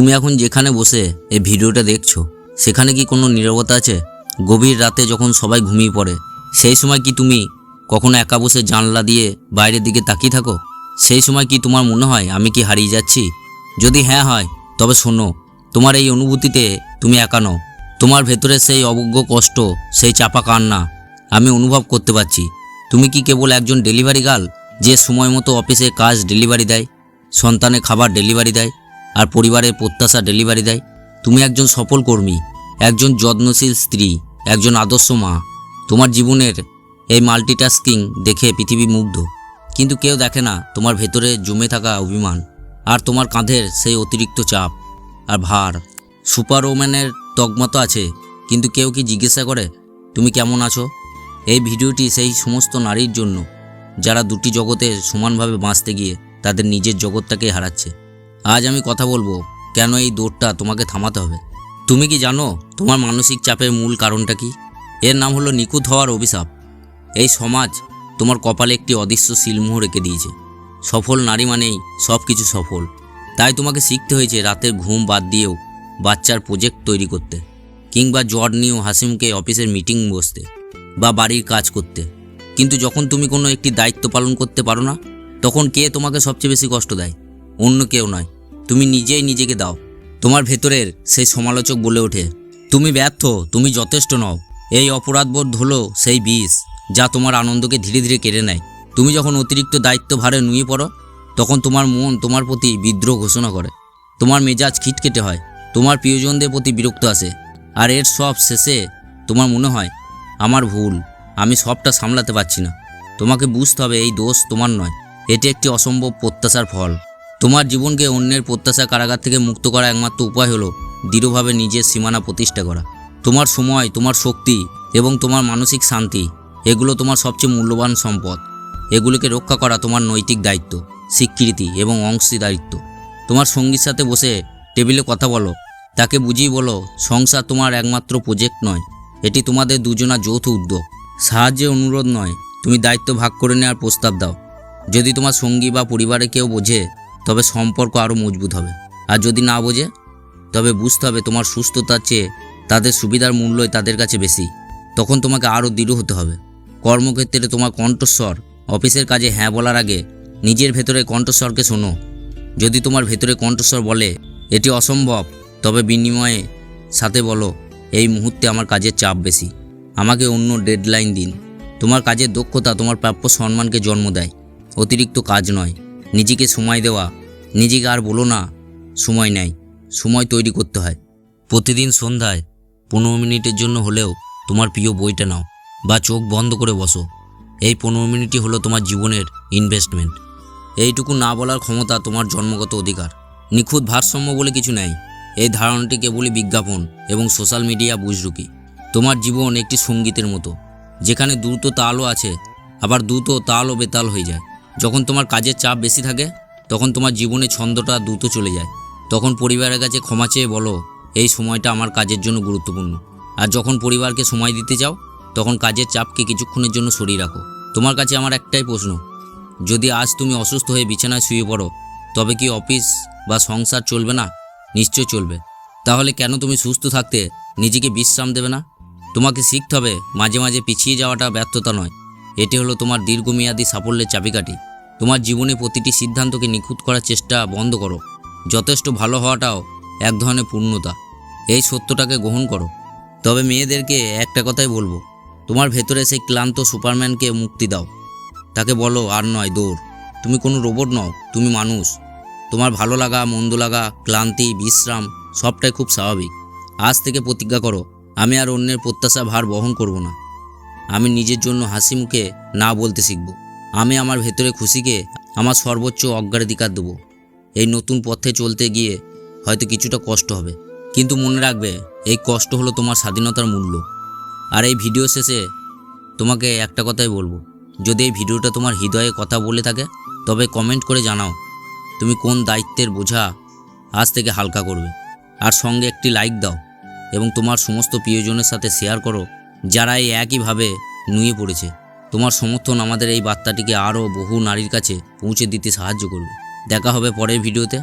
তুমি এখন যেখানে বসে এই ভিডিওটা দেখছ, সেখানে কি কোনো নীরবতা আছে? গভীর রাতে যখন সবাই ঘুমিয়ে পড়ে, সেই সময় কি তুমি কখনো একা বসে জানলা দিয়ে বাইরের দিকে তাকিয়ে থাকো? সেই সময় কি তোমার মনে হয় আমি কি হারিয়ে যাচ্ছি? যদি হ্যাঁ হয়, তবে শোনো, তোমার এই অনুভূতিতে তুমি একা নও। তোমার ভেতরে সেই অবজ্ঞ কষ্ট, সেই চাপা কান্না আমি অনুভব করতে পারছি। তুমি কি কেবল একজন ডেলিভারি গার্ল যে সময় মতো অফিসে কাজ ডেলিভারি দেয় সন্তানের খাবার ডেলিভারি দেয়? আর পরিবারের প্রত্যাশা ডেলিভারি দেয়। তুমি একজন সফল কর্মী, একজন যত্নশীল স্ত্রী, একজন আদর্শ মা। তোমার জীবনের এই মাল্টিটাস্কিং দেখে পৃথিবী মুগ্ধ। কিন্তু কেউ দেখে না তোমার ভেতরে জমে থাকা অভিমান আর তোমার কাঁধের সেই অতিরিক্ত চাপ আর ভার। সুপার ওম্যানের তকমা তো আছে, কিন্তু কেউ কি জিজ্ঞাসা করে, তুমি কেমন আছো? এই ভিডিওটি সেই সমস্ত নারীর জন্য, যারা দুটি জগতে সমানভাবে বাঁচতে গিয়ে তাদের নিজের জগৎটাকে হারাচ্ছে। আজ আমি কথা বলব কেন এই দৌড়টা তোমাকে থামাতে হবে? তুমি কি জানো তোমার মানসিক চাপের মূল কারণটা কি? এর নাম হলো নিখুঁত হওয়ার অভিশাপ। এই সমাজ তোমার কপালে একটি অদৃশ্য শিলমোহ রেখে দিয়েছে। সফল নারী মানেই সব কিছু সফল। তাই তোমাকে শিখতে হয়েছে রাতের ঘুম বাদ দিয়েও বাচ্চার প্রজেক্ট তৈরি করতে, কিংবা জ্বর নিয়েও হাসিমকে অফিসের মিটিং বসতে, বা বাড়ির কাজ করতে। কিন্তু যখন তুমি কোনো একটি দায়িত্ব পালন করতে পারো না, তখন কে তোমাকে সবচেয়ে বেশি কষ্ট দেয়? অন্য কেউ নয়। তুমি নিজেই নিজেকে দাও। তোমার ভেতরের সেই সমালোচক বলে ওঠে, তুমি ব্যর্থ, তুমি যথেষ্ট নও। এই অপরাধবোধ হলো সেই বিষ যা তোমার আনন্দকে ধীরে ধীরে কেড়ে নেয়। তুমি যখন অতিরিক্ত দায়িত্ব ভারে নুয়ে পড়ো, তখন তোমার মন তোমার প্রতি বিদ্রোহ ঘোষণা করে। তোমার মেজাজ খিটকেটে হয়, তোমার প্রিয়জনদের প্রতি বিরক্ত আসে। আর এর সব শেষে তোমার মনে হয়, আমার ভুল, আমি সবটা সামলাতে পারছি না। তোমাকে বুঝতে হবে এই দোষ তোমার নয়। এটি একটি অসম্ভব প্রত্যাশার ফল। তোমার জীবনকে অন্যের প্রত্যাশা কারাগার থেকে মুক্ত করা একমাত্র উপায় হলো দৃঢ়ভাবে নিজের সীমানা প্রতিষ্ঠা করা। তোমার সময়, তোমার শক্তি এবং তোমার মানসিক শান্তি, এগুলো তোমার সবচেয়ে মূল্যবান সম্পদ। এগুলোকে রক্ষা করা তোমার নৈতিক দায়িত্ব, স্বীকৃতি এবং অংশীদারিত্ব। তোমার সঙ্গীর সাথে বসে টেবিলে কথা বলো। তাকে বুঝিয়ে বলো, সংসার তোমার একমাত্র প্রজেক্ট নয়। এটি তোমাদের দুজনা যৌথ উদ্যোগ। সাহায্যের অনুরোধ নয়, তুমি দায়িত্ব ভাগ করে নেওয়ার প্রস্তাব দাও। যদি তোমার সঙ্গী বা পরিবারে কেউ বোঝে তবে সম্পর্ক আরও মজবুত হবে। আর যদি না বোঝে, তবে বুঝতে হবে তোমার সুস্থতার চেয়ে তাদের সুবিধার মূল্যই তাদের কাছে বেশি। তখন তোমাকে আরও দৃঢ় হতে হবে। কর্মক্ষেত্রে তোমার কণ্ঠস্বর, অফিসের কাজে হ্যাঁ বলার আগে নিজের ভেতরে কণ্ঠস্বরকে শোনো। যদি তোমার ভেতরে কণ্ঠস্বর বলে, এটি অসম্ভব, তবে বিনিময়ে সাথে বলো, এই মুহূর্তে আমার কাজের চাপ বেশি। আমাকে অন্য ডেডলাইন দিন। তোমার কাজের দক্ষতা তোমার প্রাপ্য সম্মানকে জন্ম দেয়। অতিরিক্ত কাজ নয়। নিজেকে সময় দেওয়া নিজেকে আর বলো না, সময় নেয় সময় তৈরি করতে হয়। প্রতিদিন সন্ধ্যায় পনেরো মিনিটের জন্য হলেও তোমার প্রিয় বইটা নাও বা চোখ বন্ধ করে বসো। এই পনেরো মিনিটই হলো তোমার জীবনের ইনভেস্টমেন্ট এইটুকু না বলার ক্ষমতা তোমার জন্মগত অধিকার। নিখুঁত ভারসাম্য বলে কিছু নেই। এই ধারণাটি কেবলই বিজ্ঞাপন এবং সোশ্যাল মিডিয়া বুজরুকি। তোমার জীবন একটি সঙ্গীতের মতো। যেখানে দ্রুত তালও আছে, আবার দ্রুত তালও বেতাল হয়ে যায়। যখন তোমার কাজের চাপ বেশি থাকে তখন তোমার জীবনে ছন্দটা দ্রুত চলে যায়। তখন পরিবারের কাছে ক্ষমা চেয়ে বলো, এই সময়টা আমার কাজের জন্য গুরুত্বপূর্ণ। আর যখন পরিবারকে সময় দিতে চাও, তখন কাজের চাপকে কিছুক্ষণের জন্য সরিয়ে রাখো। তোমার কাছে আমার একটাই প্রশ্ন, যদি আজ তুমি অসুস্থ হয়ে বিছানায় শুয়ে পড়ো, তবে কি অফিস বা সংসার চলবে না? নিশ্চয় চলবে। তাহলে কেন তুমি সুস্থ থাকতে নিজেকে বিশ্রাম দেবে না? তোমাকে শিখতে হবে মাঝে মাঝে পিছিয়ে যাওয়াটা ব্যর্থতা নয়। এটি হলো তোমার দীর্ঘমেয়াদী সাফল্যের চাবিকাঠি। তোমার জীবনে প্রতিটি সিদ্ধান্তকে নিখুঁত করার চেষ্টা বন্ধ করো। যথেষ্ট ভালো হওয়াটাও এক ধরনের পূর্ণতা। এই সত্যটাকে গ্রহণ করো। তবে মেয়েদেরকে একটা কথাই বলব, তোমার ভেতরে সেই ক্লান্ত সুপারম্যানকে মুক্তি দাও। তাকে বলো, আর নয়, দৌড়। তুমি কোনো রোবট নও, তুমি মানুষ। তোমার ভালো লাগা, মন্দ লাগা, ক্লান্তি, বিশ্রাম, সবটাই খুব স্বাভাবিক। আজ থেকে প্রতিজ্ঞা করো, আমি আর অন্যের প্রত্যাশা ভার বহন করব না। আমি নিজের জন্য হাসি মুখে না বলতে শিখব। আমি আমার ভেতরে খুশিকে আমার সর্বোচ্চ অগ্রাধিকার দেবো। এই নতুন পথে চলতে গিয়ে হয়তো কিছুটা কষ্ট হবে। কিন্তু মনে রাখবে, এই কষ্ট হলো তোমার স্বাধীনতার মূল্য। আর এই ভিডিও শেষে তোমাকে একটা কথাই বলব। যদি এই ভিডিওটা তোমার হৃদয়ে কথা বলে থাকে, তবে কমেন্ট করে জানাও। তুমি কোন দায়িত্বের বোঝা আজ থেকে হালকা করবে। আর সঙ্গে একটি লাইক দাও এবং তোমার সমস্ত প্রিয়জনের সাথে শেয়ার করো, যারা এই একইভাবে নুয়ে পড়েছে। তোমার সমর্থন আমাদের এই বার্তাটিকে আরও বহু নারীর কাছে পৌঁছে দিতে সাহায্য করবে। দেখা হবে পরের ভিডিওতে।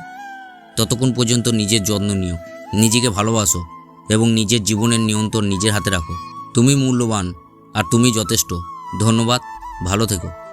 ততক্ষণ পর্যন্ত নিজের যত্ন নিও, নিজেকে ভালোবাসো এবং নিজের জীবনের নিয়ন্ত্রণ নিজের হাতে রাখো। তুমি মূল্যবান আর তুমি যথেষ্ট। ধন্যবাদ, ভালো থেকো।